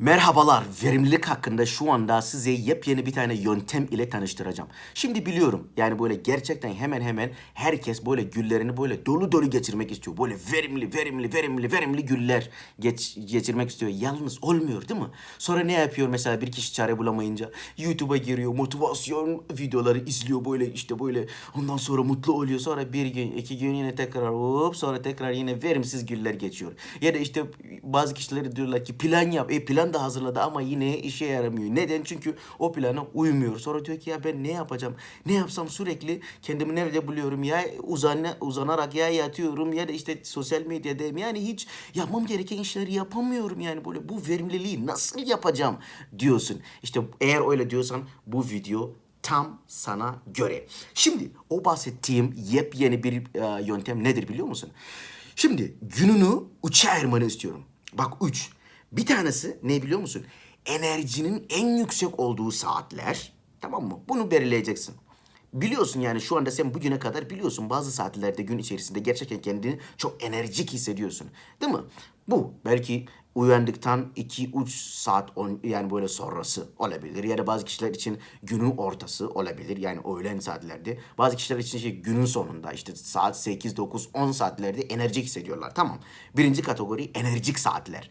Merhabalar, verimlilik hakkında şu anda size yepyeni bir tane yöntem ile tanıştıracağım. Şimdi biliyorum yani böyle gerçekten hemen hemen herkes böyle güllerini böyle dolu dolu geçirmek istiyor. Böyle verimli, verimli, verimli, verimli güller geç, geçirmek istiyor. Yalnız olmuyor değil mi? Sonra ne yapıyor mesela bir kişi çare bulamayınca? YouTube'a giriyor, motivasyon videoları izliyor böyle işte böyle. Ondan sonra mutlu oluyor. Sonra bir gün, iki gün yine tekrar hop sonra tekrar yine verimsiz güller geçiyor. Ya da işte bazı kişiler diyorlar ki plan yap. E plan da hazırladı ama yine işe yaramıyor. Neden? Çünkü o plana uymuyor. Sonra diyor ki ya ben ne yapacağım? Ne yapsam sürekli kendimi nerede buluyorum ya uzana, uzanarak ya yatıyorum ya da işte sosyal medyadayım. Yani hiç yapmam gereken işleri yapamıyorum yani böyle bu verimliliği nasıl yapacağım diyorsun. İşte eğer öyle diyorsan bu video tam sana göre. Şimdi o bahsettiğim yepyeni bir e, yöntem nedir biliyor musun? Şimdi gününü üçe ayırmanı istiyorum. Bak üç. Bir tanesi ne biliyor musun? Enerjinin en yüksek olduğu saatler. Tamam mı? Bunu belirleyeceksin. Biliyorsun yani şu anda sen bugüne kadar biliyorsun bazı saatlerde gün içerisinde gerçekten kendini çok enerjik hissediyorsun. Değil mi? Bu belki uyandıktan 2-3 saat on, yani böyle sonrası olabilir. Ya da bazı kişiler için günün ortası olabilir. Yani öğlen saatlerde. Bazı kişiler için şey günün sonunda işte saat 8, 9, 10 saatlerde enerjik hissediyorlar. Tamam. Birinci kategori enerjik saatler.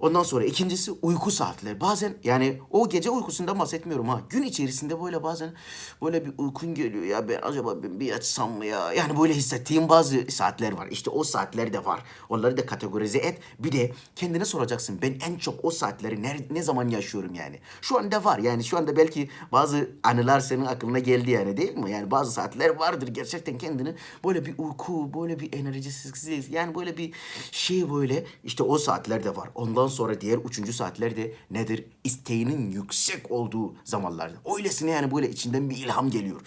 Ondan sonra ikincisi uyku saatleri. Bazen yani o gece uykusundan bahsetmiyorum ha. Gün içerisinde böyle bazen böyle bir uykun geliyor ya ben acaba ben bir yatsam mı ya? Yani böyle hissettiğim bazı saatler var. İşte o saatler de var. Onları da kategorize et. Bir de kendine soracaksın ben en çok o saatleri ne, ne zaman yaşıyorum yani? Şu anda var yani şu anda belki bazı anılar senin aklına geldi yani değil mi? Yani bazı saatler vardır gerçekten kendini böyle bir uyku, böyle bir enerjisizlik yani böyle bir şey böyle işte o saatler de var. Ondan sonra diğer üçüncü saatler de nedir? İsteğinin yüksek olduğu zamanlarda. Öylesine yani böyle içinden bir ilham geliyor.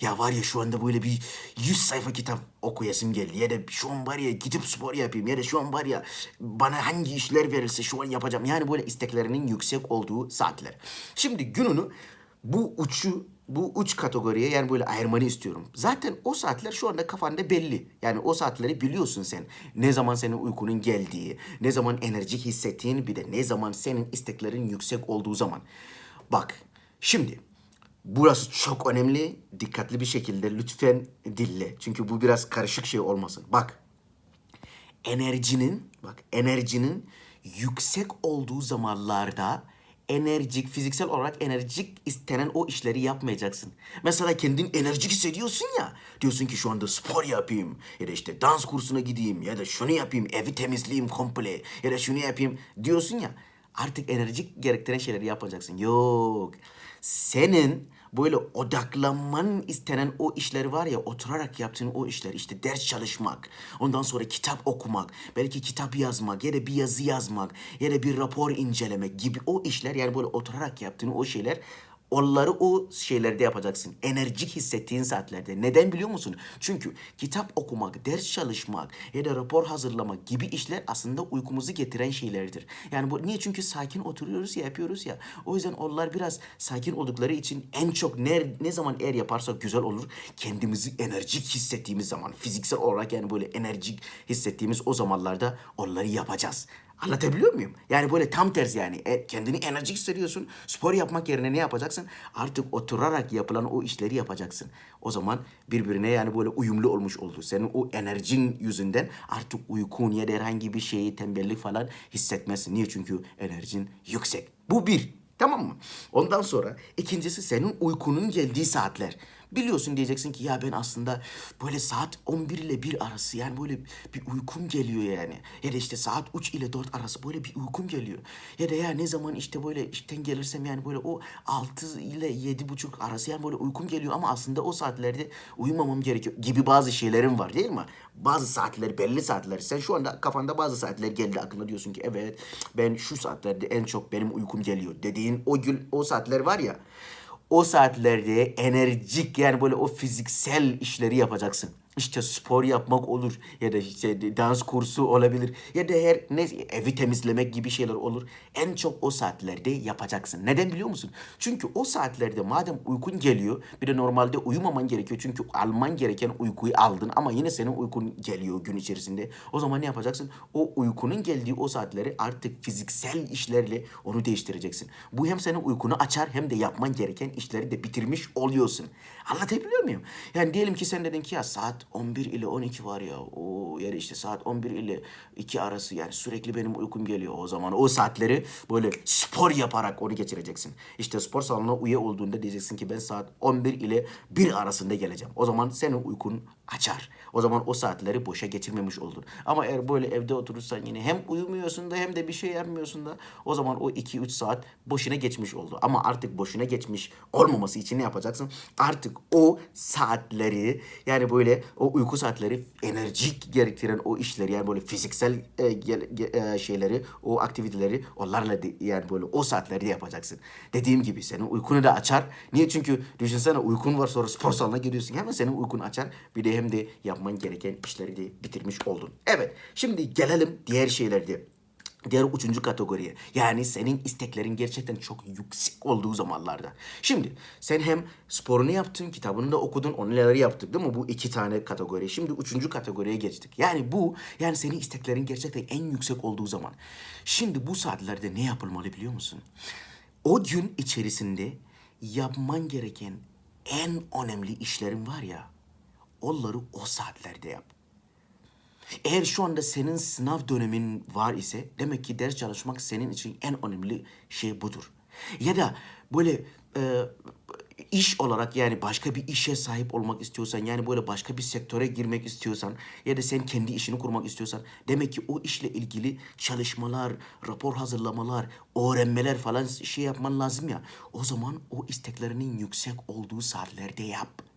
Ya var ya şu anda böyle bir 100 sayfa kitap okuyasım geldi. Ya da şu an var ya gidip spor yapayım. Ya da şu an var ya bana hangi işler verirse şu an yapacağım. Yani böyle isteklerinin yüksek olduğu saatler. Şimdi gününü bu uçu bu uç kategoriye yani böyle ayırmanı istiyorum. Zaten o saatler şu anda kafanda belli. Yani o saatleri biliyorsun sen. Ne zaman senin uykunun geldiği, ne zaman enerjik hissettiğin bir de ne zaman senin isteklerin yüksek olduğu zaman. Bak şimdi burası çok önemli. Dikkatli bir şekilde lütfen dinle. Çünkü bu biraz karışık şey olmasın. Bak enerjinin bak enerjinin yüksek olduğu zamanlarda enerjik, fiziksel olarak enerjik istenen o işleri yapmayacaksın. Mesela kendin enerjik hissediyorsun ya. Diyorsun ki şu anda spor yapayım ya da işte dans kursuna gideyim ya da şunu yapayım, evi temizleyeyim komple ya da şunu yapayım diyorsun ya. Artık enerjik gerektiren şeyleri yapacaksın. Yok. Senin böyle odaklanman istenen o işler var ya oturarak yaptığın o işler işte ders çalışmak ondan sonra kitap okumak belki kitap yazmak ya da bir yazı yazmak ya da bir rapor incelemek gibi o işler yani böyle oturarak yaptığın o şeyler Onları o şeylerde yapacaksın. Enerjik hissettiğin saatlerde. Neden biliyor musun? Çünkü kitap okumak, ders çalışmak ya da rapor hazırlamak gibi işler aslında uykumuzu getiren şeylerdir. Yani bu niye? Çünkü sakin oturuyoruz ya, yapıyoruz ya. O yüzden onlar biraz sakin oldukları için en çok ne, ne zaman eğer yaparsak güzel olur. Kendimizi enerjik hissettiğimiz zaman, fiziksel olarak yani böyle enerjik hissettiğimiz o zamanlarda onları yapacağız. Anlatabiliyor muyum? Yani böyle tam tersi yani. E, kendini enerjik hissediyorsun. Spor yapmak yerine ne yapacaksın? Artık oturarak yapılan o işleri yapacaksın. O zaman birbirine yani böyle uyumlu olmuş oldu. Senin o enerjin yüzünden artık uykun ya da herhangi bir şeyi tembellik falan hissetmezsin. Niye? Çünkü enerjin yüksek. Bu bir. Tamam mı? Ondan sonra ikincisi senin uykunun geldiği saatler. Biliyorsun diyeceksin ki ya ben aslında böyle saat 11 ile 1 arası yani böyle bir uykum geliyor yani. Ya da işte saat 3 ile 4 arası böyle bir uykum geliyor. Ya da ya ne zaman işte böyle işten gelirsem yani böyle o 6 ile yedi buçuk arası yani böyle uykum geliyor ama aslında o saatlerde uyumamam gerekiyor gibi bazı şeylerim var değil mi? Bazı saatler belli saatler. Sen şu anda kafanda bazı saatler geldi aklına diyorsun ki evet ben şu saatlerde en çok benim uykum geliyor dediğin o gün o saatler var ya o saatlerde enerjik yani böyle o fiziksel işleri yapacaksın. İşte spor yapmak olur ya da işte dans kursu olabilir ya da her ne evi temizlemek gibi şeyler olur. En çok o saatlerde yapacaksın. Neden biliyor musun? Çünkü o saatlerde madem uykun geliyor bir de normalde uyumaman gerekiyor. Çünkü alman gereken uykuyu aldın ama yine senin uykun geliyor gün içerisinde. O zaman ne yapacaksın? O uykunun geldiği o saatleri artık fiziksel işlerle onu değiştireceksin. Bu hem senin uykunu açar hem de yapman gereken işleri de bitirmiş oluyorsun. Anlatabiliyor muyum? Yani diyelim ki sen dedin ki ya saat 11 ile 12 var ya. O yani işte saat 11 ile 2 arası yani sürekli benim uykum geliyor. O zaman o saatleri böyle spor yaparak onu geçireceksin. İşte spor salonuna üye olduğunda diyeceksin ki ben saat 11 ile 1 arasında geleceğim. O zaman senin uykun açar. O zaman o saatleri boşa geçirmemiş oldun. Ama eğer böyle evde oturursan yine hem uyumuyorsun da hem de bir şey yapmıyorsun da o zaman o 2-3 saat boşuna geçmiş oldu. Ama artık boşuna geçmiş olmaması için ne yapacaksın? Artık o saatleri yani böyle o uyku saatleri enerjik gerektiren o işleri yani böyle fiziksel e, ge- e, şeyleri o aktiviteleri onlarla de- yani böyle o saatlerde yapacaksın. Dediğim gibi senin uykunu da açar. Niye? Çünkü düşünsene uykun var sonra spor salonuna gidiyorsun. Hemen senin uykun açar. Bir de hem de yapman gereken işleri de bitirmiş oldun. Evet şimdi gelelim diğer şeylerde. Diğer üçüncü kategoriye. Yani senin isteklerin gerçekten çok yüksek olduğu zamanlarda. Şimdi sen hem sporunu yaptın, kitabını da okudun, onları yaptık değil mi? Bu iki tane kategori. Şimdi üçüncü kategoriye geçtik. Yani bu, yani senin isteklerin gerçekten en yüksek olduğu zaman. Şimdi bu saatlerde ne yapılmalı biliyor musun? O gün içerisinde yapman gereken en önemli işlerin var ya, onları o saatlerde yap. Eğer şu anda senin sınav dönemin var ise demek ki ders çalışmak senin için en önemli şey budur. Ya da böyle e, iş olarak yani başka bir işe sahip olmak istiyorsan yani böyle başka bir sektöre girmek istiyorsan ya da sen kendi işini kurmak istiyorsan demek ki o işle ilgili çalışmalar, rapor hazırlamalar, öğrenmeler falan şey yapman lazım ya. O zaman o isteklerinin yüksek olduğu saatlerde yap.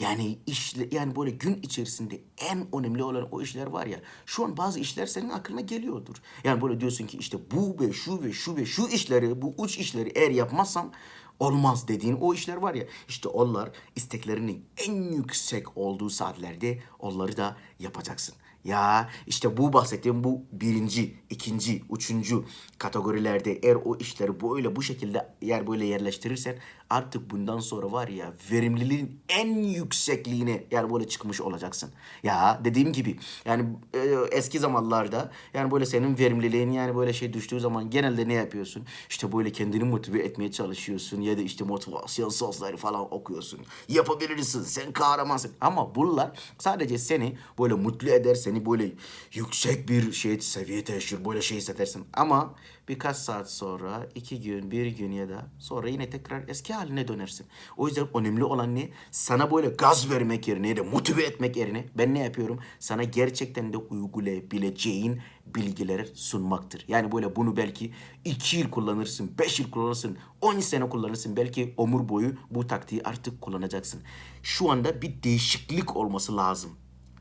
Yani işle yani böyle gün içerisinde en önemli olan o işler var ya. Şu an bazı işler senin aklına geliyordur. Yani böyle diyorsun ki işte bu ve şu ve şu ve şu işleri, bu üç işleri eğer yapmazsam olmaz dediğin o işler var ya. İşte onlar isteklerinin en yüksek olduğu saatlerde onları da yapacaksın. Ya işte bu bahsettiğim bu birinci, ikinci, üçüncü kategorilerde eğer o işleri böyle bu şekilde yer böyle yerleştirirsen artık bundan sonra var ya verimliliğin en yüksekliğine yani böyle çıkmış olacaksın. Ya dediğim gibi yani e, eski zamanlarda yani böyle senin verimliliğin yani böyle şey düştüğü zaman genelde ne yapıyorsun? İşte böyle kendini motive etmeye çalışıyorsun ya da işte motivasyon sözleri falan okuyorsun. Yapabilirsin, sen kahramansın. Ama bunlar sadece seni böyle mutlu eder, seni böyle yüksek bir şey seviye taşır, böyle şey hissedersin. Ama birkaç saat sonra, iki gün, bir gün ya da sonra yine tekrar eski haline dönersin. O yüzden önemli olan ne? Sana böyle gaz vermek yerine ya da motive etmek yerine ben ne yapıyorum? Sana gerçekten de uygulayabileceğin bilgiler sunmaktır. Yani böyle bunu belki iki yıl kullanırsın, beş yıl kullanırsın, on sene kullanırsın. Belki ömür boyu bu taktiği artık kullanacaksın. Şu anda bir değişiklik olması lazım.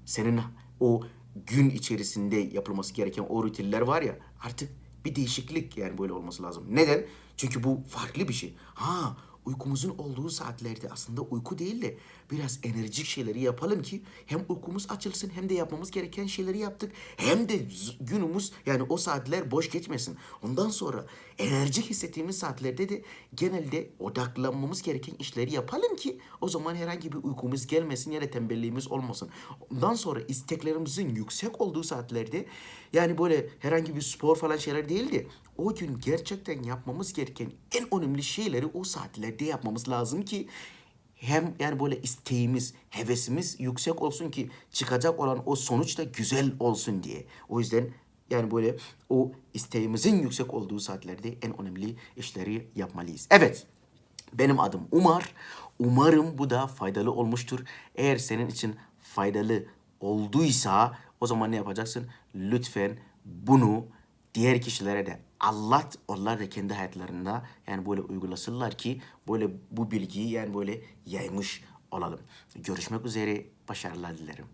Senin o gün içerisinde yapılması gereken o rutinler var ya artık bir değişiklik yani böyle olması lazım. Neden? Çünkü bu farklı bir şey. Ha uykumuzun olduğu saatlerde aslında uyku değil de biraz enerjik şeyleri yapalım ki hem uykumuz açılsın hem de yapmamız gereken şeyleri yaptık. Hem de günümüz yani o saatler boş geçmesin. Ondan sonra enerjik hissettiğimiz saatlerde de genelde odaklanmamız gereken işleri yapalım ki o zaman herhangi bir uykumuz gelmesin ya da tembelliğimiz olmasın. Ondan sonra isteklerimizin yüksek olduğu saatlerde yani böyle herhangi bir spor falan şeyler değil de o gün gerçekten yapmamız gereken en önemli şeyleri o saatlerde yapmamız lazım ki hem yani böyle isteğimiz, hevesimiz yüksek olsun ki çıkacak olan o sonuç da güzel olsun diye. O yüzden yani böyle o isteğimizin yüksek olduğu saatlerde en önemli işleri yapmalıyız. Evet. Benim adım Umar. Umarım bu da faydalı olmuştur. Eğer senin için faydalı olduysa o zaman ne yapacaksın? Lütfen bunu diğer kişilere de anlat. Onlar da kendi hayatlarında yani böyle uygulasınlar ki böyle bu bilgiyi yani böyle yaymış olalım. Görüşmek üzere. Başarılar dilerim.